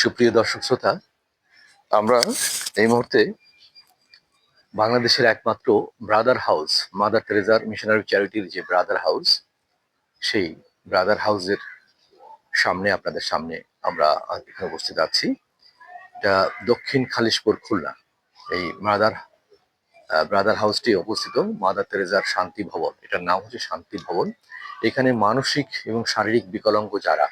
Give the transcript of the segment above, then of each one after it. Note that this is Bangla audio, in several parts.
সুপ্রিয় দর্শক শ্রোতা, আমরা এই মুহূর্তে বাংলাদেশের একমাত্র ব্রাদার হাউস, মাদার তেরেজার মিশনারি চ্যারিটির যে ব্রাদার হাউস, সেই ব্রাদার হাউসের সামনে, আপনাদের সামনে আমরা এখানে উপস্থিত আছি। এটা দক্ষিণ খালিশপুর খুলনা, এই ব্রাদার ব্রাদার হাউসটি অবস্থিত মাদার তেরেজার শান্তি ভবন। এটার নাম হচ্ছে শান্তি ভবন। এখানে মানসিক এবং শারীরিক বিকলাঙ্গ যারা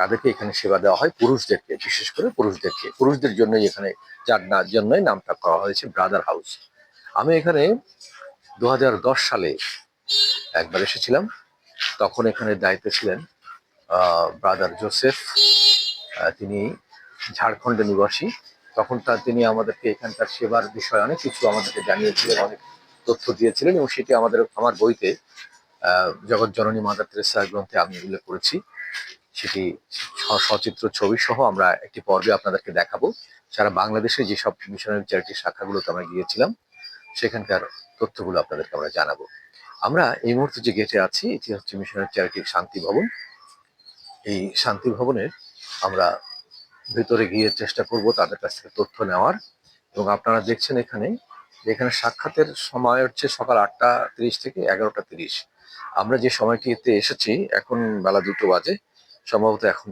তাদেরকে এখানে সেবা দেওয়া হয় পুরুষদেরকে, বিশেষ করে পুরুষদেরকে। পুরুষদের জন্যই এখানে যার না জন্যই নামটা করা হয়েছে ব্রাদার হাউস। আমি এখানে দু হাজার দশ সালে একবার এসেছিলাম। তখন এখানে দায়িত্বে ছিলেন ব্রাদার জোসেফ তিনি ঝাড়খণ্ডের নিবাসী। তখন তার তিনি আমাদেরকে এখানকার সেবার বিষয়ে অনেক কিছু আমাদেরকে জানিয়েছিলেন, অনেক তথ্য দিয়েছিলেন এবং সেটি আমাদের, আমার বইতে জগৎ জননী মাদার তেরেসা গ্রন্থে আমি উল্লেখ করেছি। সেটি সচিত্র ছবি সহ আমরা একটি পর্বে আপনাদেরকে দেখাবো। সারা বাংলাদেশে যেসব মিশনারি চ্যারিটির শাখাগুলোতে আমরা গিয়েছিলাম, সেখানকার তথ্যগুলো আপনাদেরকে আমরা জানাব। আমরা এই মুহূর্তে যে গেটে আছি, এটি হচ্ছে মিশনারি চ্যারিটির শান্তি ভবন। এই শান্তি ভবনের আমরা ভেতরে গিয়ে চেষ্টা করব তাদের কাছ থেকে তথ্য নেওয়ার। এবং আপনারা দেখছেন এখানে এখানে সাক্ষাতের সময় হচ্ছে সকাল আটটা তিরিশ থেকে এগারোটা তিরিশ। আমরা যে সময়টিতে এসেছি, এখন বেলা দুটো বাজে। সম্ভবত এখন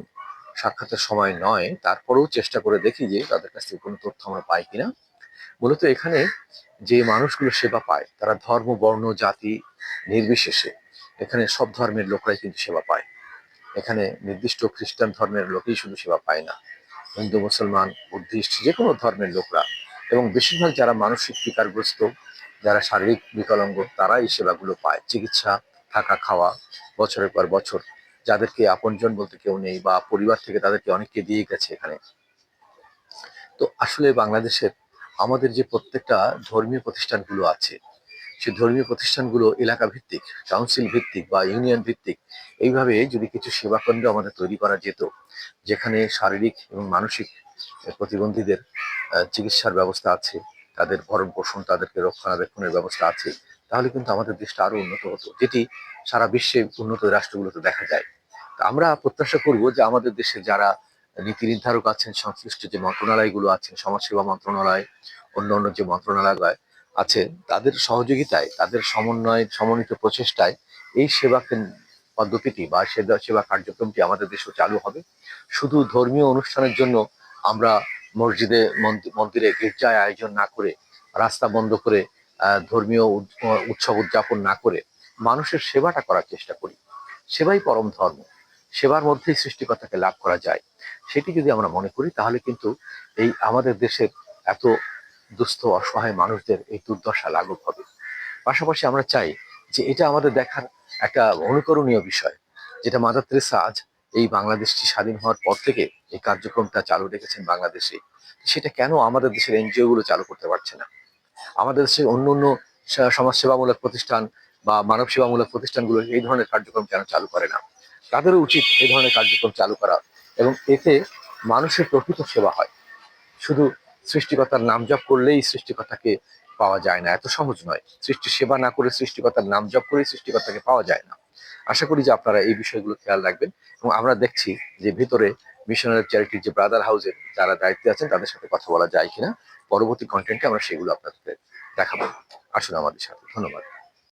সাক্ষাতের সময় নয়, তারপরেও চেষ্টা করে দেখি যে তাদের কাছ থেকে কোনো তথ্য আমরা পাই কিনা। মূলত এখানে যে মানুষগুলো সেবা পায়, তারা ধর্ম, বর্ণ, জাতি নির্বিশেষে এখানে সব ধর্মের লোকরাই কিন্তু সেবা পায়। এখানে নির্দিষ্ট খ্রিস্টান ধর্মের লোকেই শুধু সেবা পায় না। হিন্দু, মুসলমান, বুদ্ধিস্ট যে কোনো ধর্মের লোকরা এবং বেশিরভাগ যারা মানসিক বিকারগ্রস্ত, যারা শারীরিক বিকলাঙ্গ তারা এই সেবাগুলো পায়। চিকিৎসা, থাকা, খাওয়া, বছরের পর বছর। যাদেরকে আপনজন বলতে কেউ নেই বা পরিবার থেকে তাদেরকে অনেককে দিয়ে গেছে এখানে। তো আসলে বাংলাদেশের আমাদের যে প্রত্যেকটা ধর্মীয় প্রতিষ্ঠানগুলো আছে সেই ধর্মীয় প্রতিষ্ঠানগুলো এলাকা ভিত্তিক কাউন্সিল ভিত্তিক বা ইউনিয়ন ভিত্তিক এইভাবে যদি কিছু সেবা কেন্দ্র আমাদের তৈরি করা যেত, যেখানে শারীরিক এবং মানসিক প্রতিবন্ধীদের চিকিৎসার ব্যবস্থা আছে, তাদের ভরণ পোষণ তাদেরকে রক্ষণাবেক্ষণের ব্যবস্থা আছে, তাহলে কিন্তু আমাদের দেশটা আরও উন্নত হতো। যেটি সারা বিশ্বে উন্নত রাষ্ট্রগুলোতে দেখা যায়। তা আমরা প্রত্যাশা করব যে আমাদের দেশে যারা নীতি নির্ধারক আছেন, সংশ্লিষ্ট যে মন্ত্রণালয়গুলো আছেন সমাজসেবা মন্ত্রণালয় অন্য অন্য যে মন্ত্রণালয় আছে, তাদের সহযোগিতায়, তাদের সমন্বয়, সমন্বিত প্রচেষ্টায় এই সেবা পদ্ধতিটি বা সেবা সেবা কার্যক্রমটি আমাদের দেশেও চালু হবে। শুধু ধর্মীয় অনুষ্ঠানের জন্য আমরা মসজিদে, মন্দি- মন্দিরে গির্জায় আয়োজন না করে, রাস্তা বন্ধ করে ধর্মীয় উৎসব উদযাপন না করে মানুষের সেবাটা করার চেষ্টা করি। সেবাই পরম ধর্ম। সেবার মধ্যেই সৃষ্টিকর্তাকে লাভ করা যায়। সেটি যদি আমরা মনে করি, তাহলে কিন্তু এই আমাদের দেশের এত দুস্থ, অসহায় মানুষদের এই দুর্দশা লাঘব হবে। পাশাপাশি আমরা চাই যে এটা আমাদের দেখার একটা অনুকরণীয় বিষয়, যেটা মাদার তেরেসা আজ এই বাংলাদেশটি স্বাধীন হওয়ার পর থেকে এই কার্যক্রমটা চালু রেখেছেন বাংলাদেশে। সেটা কেন আমাদের দেশের এনজিও গুলো চালু করতে পারছে না? আমাদের দেশের অন্য অন্য সমাজসেবামূলক প্রতিষ্ঠান বা মানব সেবামূলক প্রতিষ্ঠানগুলো এই ধরনের কার্যক্রম কেন চালু করে না। তাদেরও উচিত এই ধরনের কার্যক্রম চালু করা এবং এতে মানুষের প্রকৃত সেবা হয়। শুধু সৃষ্টিকর্তার নাম জপ করলেই সৃষ্টিকর্তাকে পাওয়া যায় না, এত সহজ নয়। সৃষ্টি সেবা না করে সৃষ্টিকর্তার নাম জপ করেই সৃষ্টিকর্তাকে পাওয়া যায় না। আশা করি যে আপনারা এই বিষয়গুলো খেয়াল রাখবেন এবং আমরা দেখছি যে ভিতরে মিশনারি চ্যারিটির যে ব্রাদার হাউসের যারা দায়িত্বে আছেন, তাদের সাথে কথা বলা যায় কিনা। পরবর্তী কন্টেন্টে আমরা সেগুলো আপনাদের দেখাবো। আসুন আমাদের সাথে। ধন্যবাদ।